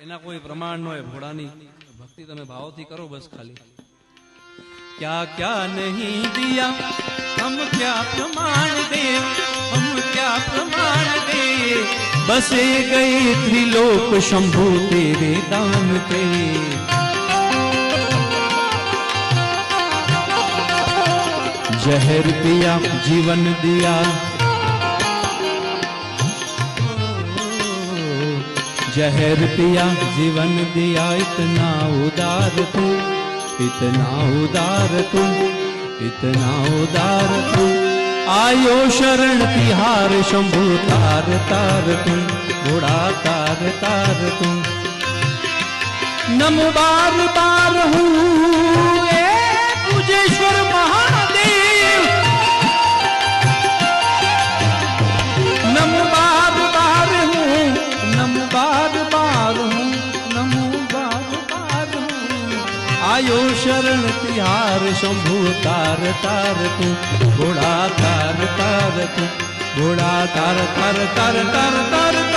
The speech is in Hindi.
એના કોઈ પ્રમાણ નો હોય ભોળાની ભક્તિ તમે ભાવથી કરો બસ ખાલી क्या क्या नहीं दिया हम क्या प्रमाण दे हम क्या प्रमाण दे बसे गए त्रिलोक शंभु तेरे दान पे जहर पिया जीवन दिया जहर पिया, जीवन दिया, इतना उदार तू, इतना उदार तू, इतना उदार तू। आयो शरण तिहार शंभु, तार तार तू घोड़ा तार तार तू। नम बार बार हूँ हूँ आयो शरण तिहार शंभु तार तार तू घोड़ा तार तार तू घोड़ा तार तार तार तार तार तार तू